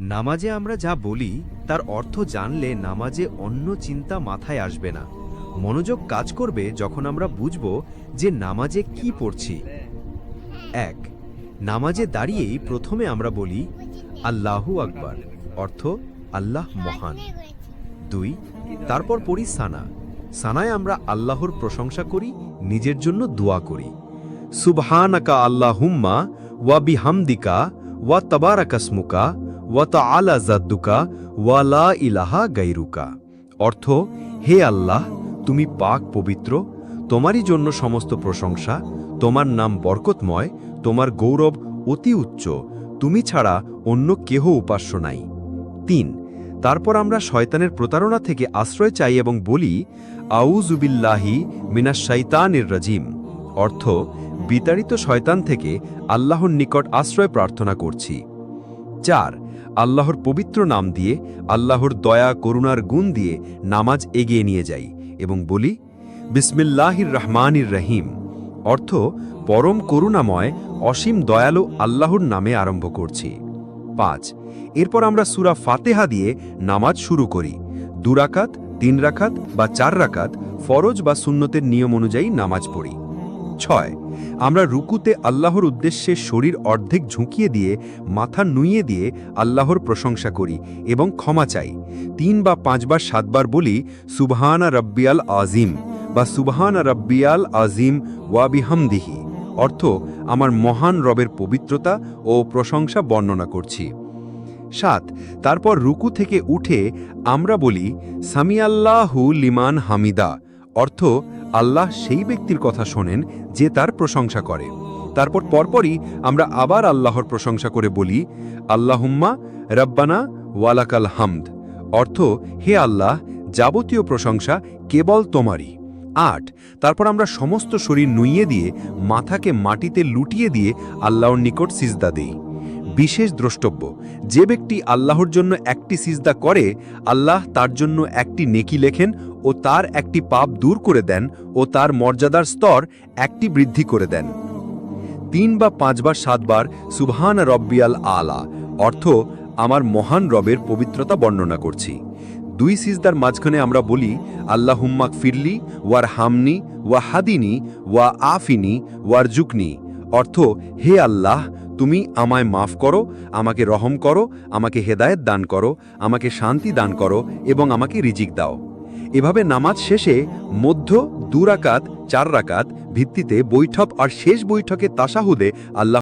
নামাজে আমরা যা বলি, তার অর্থ জানলে নামাজে অন্য চিন্তা মাথায় আসবে না। মনোযোগ কাজ করবে যখন আমরা বুঝব যে নামাজে কি পড়ছি। এক, নামাজে দাঁড়িয়েই প্রথমে আমরা বলি, আল্লাহু আকবার অর্থ, আল্লাহ মহান দুই, তারপর পড়ি সানা। সানায় আমরা আল্লাহর প্রশংসা করি, নিজের জন্য দোয়া করি। সুবহানাকা আল্লাহুম্মা ওয়া বিহামদিকা ওয়া তাবারাকাসমুকা ওয়া তাআলা জাদ্দুকা ওয়া লা ইলাহা গায়রুকা অর্থ, হে আল্লাহ, তুমি পাক পবিত্র, তোমারই জন্য সমস্ত প্রশংসা, তোমার নাম বরকতময়, তোমার গৌরব অতি উচ্চ, তুমি ছাড়া অন্য কেহ উপাস্য নাই। তিন, তারপর আমরা শয়তানের প্রতারণা থেকে আশ্রয় চাই এবং বলি আউজুবিল্লাহি মিনাশ শাইতানির রাজিম। অর্থ, বিতাড়িত শয়তান থেকে আল্লাহর নিকট আশ্রয় প্রার্থনা করছি। চার আল্লাহর পবিত্র নাম দিয়ে, আল্লাহর দয়া, করুণার গুণ দিয়ে নামাজ এগিয়ে নিয়ে যাই এবং বলি, বিসমিল্লাহির রহমানির রহিম, অর্থ পরম করুণাময়, অসীম দয়ালু আল্লাহর নামে আরম্ভ করছি। পাঁচ, এরপর আমরা সুরা ফাতেহা দিয়ে নামাজ শুরু করি। দুরাকাত, তিন রাখাত বা চার রাকাত ফরজ বা সুন্নতের নিয়ম অনুযায়ী নামাজ পড়ি। ছয়। আমরা রুকুতে আল্লাহর উদ্দেশ্যে শরীর অর্ধেক ঝুঁকিয়ে দিয়ে, মাথা নুইয়ে দিয়ে আল্লাহর প্রশংসা করি এবং ক্ষমা চাই। তিন বা পাঁচবার সাতবার বলি, সুবহানা রব্বিয়াল আজিম বা সুবহানা রব্বিয়াল আজিম ওয়াবিহামদিহি অর্থ, আমার মহান রবের পবিত্রতা ও প্রশংসা বর্ণনা করছি। সাত, তারপর রুকু থেকে উঠে আমরা বলি, সামিয়াল্লাহু লিমান হামিদা। অর্থ আল্লাহ সেই ব্যক্তির কথা শোনেন যে তার প্রশংসা করে। তারপর পরপরই আমরা আবার আল্লাহর প্রশংসা করে বলি, আল্লাহুম্মা রব্বানা ওয়ালাকাল হামদ। অর্থ, হে আল্লাহ, যাবতীয় প্রশংসা কেবল তোমারই। আট, তারপর আমরা সমস্ত শরীর নুইয়ে দিয়ে, মাথাকে মাটিতে লুটিয়ে দিয়ে আল্লাহর নিকট সিজদা দেই। বিশেষ দ্রষ্টব্য, যে ব্যক্তি আল্লাহর জন্য একটি সিজদা করে, আল্লাহ তার জন্য একটি নেকি লেখেন ও তার একটি পাপ দূর করে দেন ও তার মর্যাদার স্তর একটি বৃদ্ধি করে দেন। তিন বা পাঁচবার সাতবার সুবহান রব্বিয়াল আলা, অর্থ আমার মহান রবের পবিত্রতা বর্ণনা করছি। দুই সিজদার মাঝখানে আমরা বলি আল্লাহ হুম্মাক ফিরলি ওয়ার হামনি ওয়া হাদিনি ওয়া আফিনি ওয়ার জুকনি অর্থ, হে আল্লাহ, তুমি আমায় মাফ করো, আমাকে রহম করো, আমাকে হেদায়েত দান করো, আমাকে শান্তি দান করো এবং আমাকে রিজিক দাও। এভাবে নামাজ শেষে মধ্য দুরাকাত চার রাকাত ভিত্তিতে বৈঠক আর শেষ বৈঠকে তাসাহুদে আল্লাহ